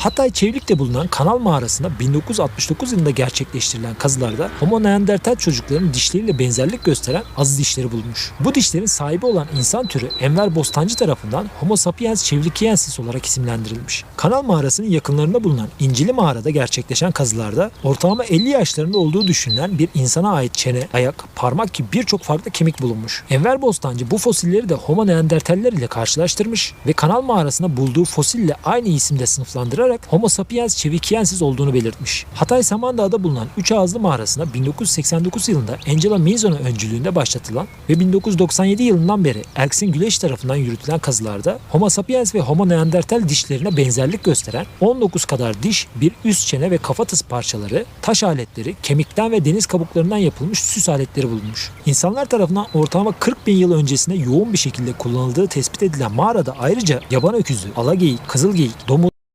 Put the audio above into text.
Hatay Çevlik'te bulunan kanal mağarasında 1969 yılında gerçekleştirilen kazılarda Homo neandertal çocukların dişleriyle benzerlik gösteren azı dişleri bulunmuş. Bu dişlerin sahibi olan insan türü Enver Bostancı tarafından Homo sapiens çevrikiensis olarak isimlendirilmiş. Kanal mağarasının yakınlarında bulunan İncili mağarada gerçekleşen kazılarda ortalama 50 yaşlarında olduğu düşünülen bir insana ait çene, ayak, parmak gibi birçok farklı kemik bulunmuş. Enver Bostancı bu fosilleri de Homo neandertaller ile karşılaştırmış ve kanal mağarasında bulduğu fosille aynı isimde sınıflandırarak Homo sapiens çevikiensis olduğunu belirtmiş. Hatay Samandağ'da bulunan Üç Ağızlı mağarasında 1989 yılında Angela Mason öncülüğünde başlatılan ve 1997 yılından beri Erksin Güleş tarafından yürütülen kazılarda Homo sapiens ve Homo neandertal dişlerine benzerlik gösteren 19 kadar diş, bir üst çene ve kafatası parçaları, taş aletleri, kemikten ve deniz kabuklarından yapılmış süs aletleri bulunmuş. İnsanlar tarafından ortalama 40 bin yıl öncesinde yoğun bir şekilde kullanıldığı tespit edilen mağarada ayrıca yaban öküzü, alageyik, kızılgeyik, domuz,